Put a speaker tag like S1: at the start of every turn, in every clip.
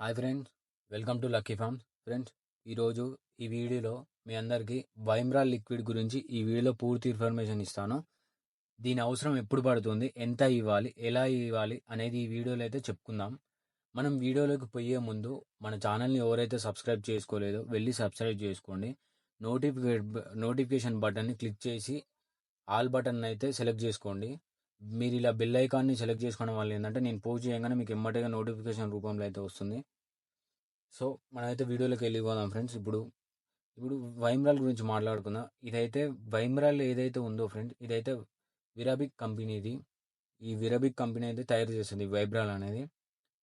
S1: Hi friends welcome to Lucky Farms friends ఈరోజు ఈ వీడియోలో మీ అందరికీ వైమ్రాల్ లిక్విడ్ గురించి ఈ వీడియోలో పూర్తి ఇన్ఫర్మేషన్ ఇస్తాను. దీని అవసరం ఎప్పుడు పడుతుంది ఎంత ఇవ్వాలి ఎలా ఇవ్వాలి అనేది ఈ వీడియోలో అయితే చెప్పుకుందాం. మనం వీడియోలోకి పోయే ముందు మన ఛానల్ని ఎవరైతే సబ్స్క్రైబ్ చేసుకోలేదో వెళ్ళి సబ్స్క్రైబ్ చేసుకోండి. నోటిఫికే నోటిఫికేషన్ బటన్ని క్లిక్ చేసి ఆల్ బటన్ అయితే సెలెక్ట్ చేసుకోండి. మీరు ఇలా బెల్ ఐకాన్ని సెలెక్ట్ చేసుకోవడం వల్ల ఏంటంటే నేను పోస్ట్ చేయగానే మీకు ఎమ్మటిగా నోటిఫికేషన్ రూపంలో అయితే వస్తుంది. సో మనమైతే వీడియోలోకి వెళ్ళిపోదాం ఫ్రెండ్స్ ఇప్పుడు ఇప్పుడు వైమ్రాల్ గురించి మాట్లాడుకుందాం. ఇదైతే వైమ్రాల్ ఏదైతే ఉందో ఫ్రెండ్స్ ఇదైతే విరాబిక్ కంపెనీది ఈ విరాబిక్ కంపెనీ అయితే తయారు చేస్తుంది వైబ్రాల్ అనేది.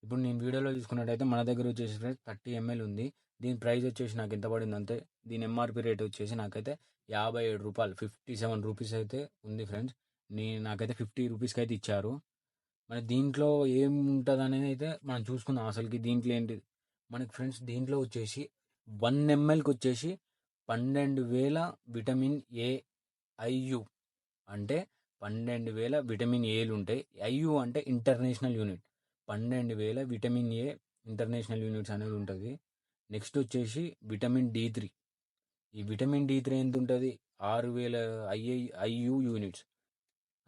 S1: ఇప్పుడు నేను వీడియోలో చూసుకున్నట్టయితే మన దగ్గర వచ్చేసి ఫ్రెండ్స్ థర్టీ ఎంఎల్ ఉంది. దీని ప్రైస్ వచ్చేసి నాకు ఎంత పడింది అంతే దీని ఎంఆర్పి రేట్ వచ్చేసి నాకైతే యాభై ఏడు రూపాయలు ఫిఫ్టీ సెవెన్ రూపీస్ అయితే ఉంది ఫ్రెండ్స్ నేను నాకైతే ఫిఫ్టీ రూపీస్కి అయితే ఇచ్చారు. మరి దీంట్లో ఏం ఉంటుంది అనేది అయితే మనం చూసుకుందాం అసలుకి దీంట్లో ఏంటి. మనకి ఫ్రెండ్స్ దీంట్లో వచ్చేసి వన్ ఎంఎల్కి వచ్చేసి పన్నెండు వేల విటమిన్ ఏ ఐయు. అంటే పన్నెండు వేల విటమిన్ ఏలు ఉంటాయి. ఐయు అంటే ఇంటర్నేషనల్ యూనిట్. పన్నెండు వేల విటమిన్ ఏ ఇంటర్నేషనల్ యూనిట్స్ అనేది ఉంటుంది. నెక్స్ట్ వచ్చేసి విటమిన్ డి త్రీ. ఈ విటమిన్ డి త్రీ ఎంత ఉంటుంది ఆరు వేల ఐఐ ఐయు యూనిట్స్.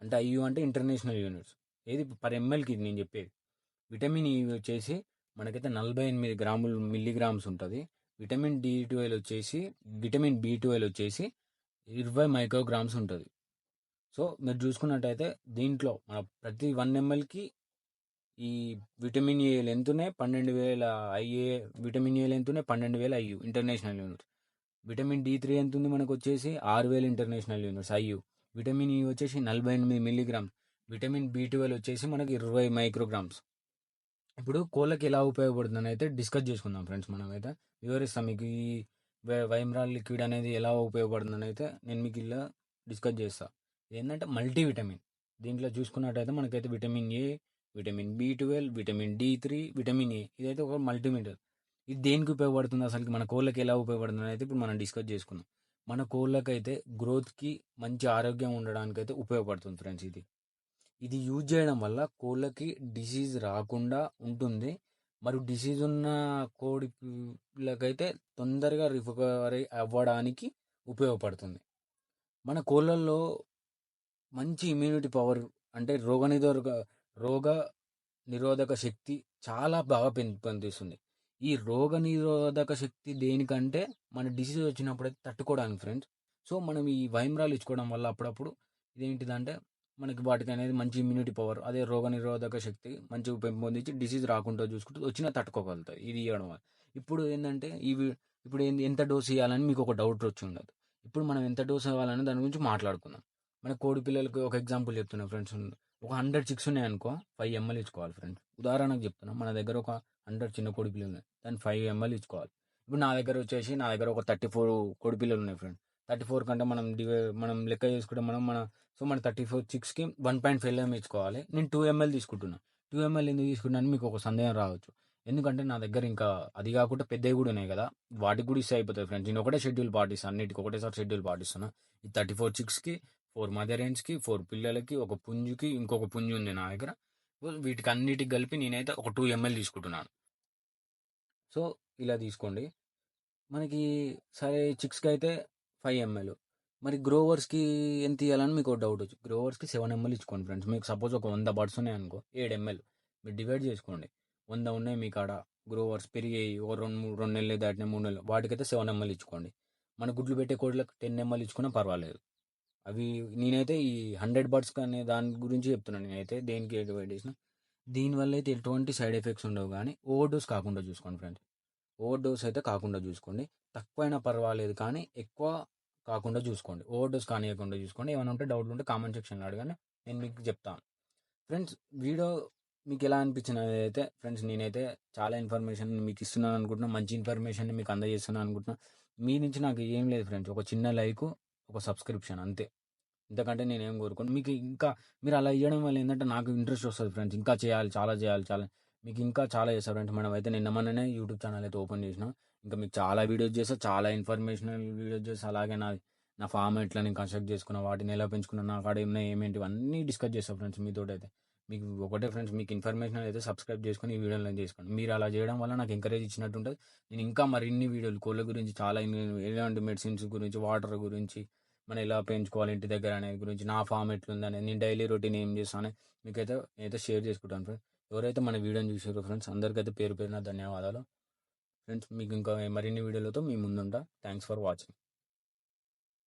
S1: అంటే ఐయు అంటే ఇంటర్నేషనల్ యూనిట్స్. ఏది పర్ ఎంఎల్కి ఇది నేను చెప్పేది. విటమిన్ ఈ వచ్చేసి మనకైతే నలభై ఎనిమిది గ్రాములు మిల్లీగ్రామ్స్ ఉంటుంది. విటమిన్ డి ట్వెల్వ్ వచ్చేసి విటమిన్ బి ట్వెల్వ్ వచ్చేసి ఇరవై మైక్రోగ్రామ్స్ ఉంటుంది. సో మీరు చూసుకున్నట్టయితే దీంట్లో మన ప్రతి వన్ ఎంఎల్కి ఈ విటమిన్ ఏలు ఎంత ఉన్నాయి పన్నెండు వేల ఐఏ విటమిన్ ఏలు ఎంత ఉన్నాయి పన్నెండు వేల IU international units. Vitamin D three ఎంత ఉంది మనకు వచ్చేసి ఆరు వేల ఇంటర్నేషనల్ యూనిట్స్ ఐయు విటమిన్ ఈ వచ్చేసి నలభై ఎనిమిది మిల్లీగ్రామ్స్. విటమిన్ బి ట్వెల్వ్ వచ్చేసి మనకి ఇరవై మైక్రోగ్రామ్స్. ఇప్పుడు కోళ్ళకి ఎలా ఉపయోగపడుతుందని అయితే డిస్కస్ చేసుకుందాం ఫ్రెండ్స్ మనం అయితే వివరిస్తాం మీకు ఈ వైమ్రాల్ లిక్విడ్ అనేది ఎలా ఉపయోగపడుతుందని అయితే నేను మీకు ఇలా డిస్కస్ చేస్తాను ఏంటంటే మల్టీ విటమిన్ దీంట్లో చూసుకున్నట్టయితే మనకైతే vitamin A vitamin B twelve vitamin D three vitamin A ఇదైతే ఒక మల్టీమీటర్. ఇది దేనికి ఉపయోగపడుతుంది అసలు మన కోళ్ళకి ఎలా ఉపయోగపడుతుంది అయితే ఇప్పుడు మనం డిస్కస్ చేసుకుందాం. మన కోళ్ళకైతే గ్రోత్కి మంచి ఆరోగ్యం ఉండడానికి అయితే ఉపయోగపడుతుంది ఫ్రెండ్స్ ఇది. ఇది యూజ్ చేయడం వల్ల కోళ్ళకి డిసీజ్ రాకుండా ఉంటుంది. మరియు డిసీజ్ ఉన్న కోడిలకైతే తొందరగా రికవరీ అవ్వడానికి ఉపయోగపడుతుంది. మన కోళ్ళల్లో మంచి ఇమ్యూనిటీ పవర్ అంటే రోగ నిరోధక రోగ నిరోధక శక్తి చాలా బాగా పెంపొందిస్తుంది ఈ రోగ నిరోధక శక్తి దేనికంటే మన డిసీజ్ వచ్చినప్పుడు అయితే తట్టుకోవడానికి ఫ్రెండ్స్ సో మనం ఈ వైమ్రాలు ఇచ్చుకోవడం వల్ల అప్పుడప్పుడు ఇదేంటిదంటే మనకి వాటికి అనేది మంచి ఇమ్యూనిటీ పవర్ అదే రోగ నిరోధక శక్తి మంచిగా పెంపొందించి డిసీజ్ రాకుండా చూసుకుంటూ వచ్చినా తట్టుకోగలుగుతాయి. ఇది ఇవ్వడం వల్ల. ఇప్పుడు ఏంటంటే ఇవి ఇప్పుడు ఏంది ఎంత డోస్ ఇవ్వాలని మీకు ఒక డౌట్ వచ్చి ఉండదు ఇప్పుడు మనం ఎంత డోస్ ఇవ్వాలని దాని గురించి మాట్లాడుకుందాం. మన కోడి పిల్లలకు ఒక ఎగ్జాంపుల్ చెప్తున్నా ఫ్రెండ్స్ ఒక హండ్రెడ్ చిక్స్ ఉన్నాయి అనుకో ఫైవ్ ఎంఎల్ ఇచ్చుకోవాలి ఫ్రెండ్స్ ఉదాహరణకు చెప్తున్నా మన దగ్గర ఒక హండ్రెడ్ చిన్న కోడి పిల్లలు ఉన్నాయి. దాన్ని ఫైవ్ ఎంఎల్ ఇచ్చుకోవాలి. ఇప్పుడు నా దగ్గర వచ్చేసి నా దగ్గర ఒక థర్టీ ఫోర్ కోడి పిల్లలు ఉన్నాయి ఫ్రెండ్ థర్టీ ఫోర్ కంటే మనం డివై మనం లెక్క చేసుకుంటే మనం మన సో మన థర్టీ ఫోర్ సిక్స్కి వన్ పాయింట్ ఫైవ్ ఎంఎల్ ఇచ్చుకోవాలి. నేను టూ ఎంఎల్ తీసుకుంటున్నాను టూ ఎంఎల్ ఎందుకు తీసుకుంటున్నాను మీకు ఒక సందేహం రావచ్చు. ఎందుకంటే నా దగ్గర ఇంకా అది కాకుండా పెద్దవి కూడా ఉన్నాయి కదా. వాటికి కూడా ఇస్తే అయిపోతాయి ఫ్రెండ్స్ నేను ఒకటే షెడ్యూల్ పాటిస్తాను. అన్నిటికి ఒకటేసారి షెడ్యూల్ పాటిస్తున్నా. ఈ థర్టీ ఫోర్ సిక్స్కి ఫోర్ మదర్ రేంజ్కి ఫోర్ పిల్లలకి ఒక పుంజుకి ఇంకొక పుంజు ఉంది నా దగ్గర. వీటికి అన్నిటికి కలిపి నేనైతే ఒక టూ ఎంఎల్ తీసుకుంటున్నాను. సో ఇలా తీసుకోండి. మనకి సరే చిక్స్కి అయితే ఫైవ్ ఎంఎల్. మరి గ్రోవర్స్కి ఎంత ఇవ్వాలని మీకు ఒక డౌట్ వచ్చి గ్రోవర్స్కి సెవెన్ ఎంఎల్ ఇచ్చుకోండి ఫ్రెండ్స్. మీకు సపోజ్ ఒక వంద బర్డ్స్ ఉన్నాయి అనుకో ఏడు ఎంఎల్. మీరు డివైడ్ చేసుకోండి. వంద ఉన్నాయి మీ కాడ గ్రోవర్స్ పెరిగాయి ఒక రెండు మూడు రెండు నెలలు దాటిన మూడు నెలలు వాటికైతే సెవెన్ ఎంఎల్ ఇచ్చుకోండి. మన గుడ్లు పెట్టే కోడ్లకు టెన్ ఎంఎల్ ఇచ్చుకున్నా పర్వాలేదు. అవి నేనైతే ఈ హండ్రెడ్ బర్డ్స్ అనే దాని గురించి చెప్తున్నాను నేనైతే దేనికి డివైడ్ చేసిన. దీనివల్ల అయితే ఎటువంటి సైడ్ ఎఫెక్ట్స్ ఉండవు కానీ ఓవర్ డోస్ కాకుండా చూసుకోండి ఫ్రెండ్స్. ఓవర్ డోస్ అయితే కాకుండా చూసుకోండి. తక్కువైనా పర్వాలేదు కానీ ఎక్కువ కాకుండా చూసుకోండి. ఓవర్ డోస్ కానియకుండా చూసుకోండి. ఏమైనా ఉంటే డౌట్లు ఉంటే కామెంట్ సెక్షన్లో అడగండి. నేను మీకు చెప్తాను ఫ్రెండ్స్ వీడియో మీకు ఎలా అనిపించినది అయితే ఫ్రెండ్స్ నేనైతే చాలా ఇన్ఫర్మేషన్ మీకు ఇస్తున్నాను అనుకుంటున్నా. మంచి ఇన్ఫర్మేషన్ మీకు అందజేస్తున్నాను అనుకుంటున్నా. మీ నుంచి నాకు ఏం లేదు ఫ్రెండ్స్. ఒక చిన్న లైక్ ఒక సబ్స్క్రిప్షన్ అంతే. ఇంతకంటే నేను ఏం కోరుకోను. మీకు ఇంకా మీరు అలా ఇవ్వడం వల్ల ఏంటంటే నాకు ఇంట్రెస్ట్ వస్తుంది ఫ్రెండ్స్. ఇంకా చేయాలి చాలా చేయాలి చాలా మీకు ఇంకా చాలా చేస్తారు ఫ్రెండ్స్. మనం అయితే నిన్న మొన్ననే యూట్యూబ్ ఛానల్ అయితే ఓపెన్ చేసినాం. ఇంకా మీకు చాలా వీడియోస్ చేస్తా చాలా ఇన్ఫర్మేషనల్ వీడియోస్ చేస్తా. అలాగే నా నా ఫామ్ ఎట్లా నేను కన్స్ట్రక్ట్ చేసుకున్నా వాటిని ఎలా పెంచుకున్నా నా కాడ ఏమైనా ఏమేంటి అన్నీ డిస్కస్ చేస్తాను ఫ్రెండ్స్ మీతో అయితే. మీకు ఒకటే ఫ్రెండ్స్ మీకు ఇన్ఫర్మేషన్ అయితే సబ్స్క్రైబ్ చేసుకొని ఈ వీడియోలో చేసుకోండి. మీరు అలా చేయడం వల్ల నాకు ఎంకరేజ్ ఇచ్చినట్టు ఉంటుంది నేను ఇంకా మరిన్ని వీడియోలు కోళ్ళ గురించి చాలా ఎలాంటి మెడిసిన్స్ గురించి వాటర్ గురించి మనం ఎలా పెంచుకోవాలి ఇంటి దగ్గర అనేది గురించి నా ఫామ్ ఎట్లుంది అనేది నేను డైలీ రొటీన్ ఏం చేస్తాను మీకైతే నేనైతే షేర్ చేసుకుంటాను ఫ్రెండ్స్ ఎవరైతే మన వీడియోని చూసారో ఫ్రెండ్స్ అందరికైతే పేరు పేరున ధన్యవాదాలు. ఫ్రెండ్స్ మీకు ఇంకా మరిన్ని వీడియోలతో మీ ముందుంటా. Thanks for watching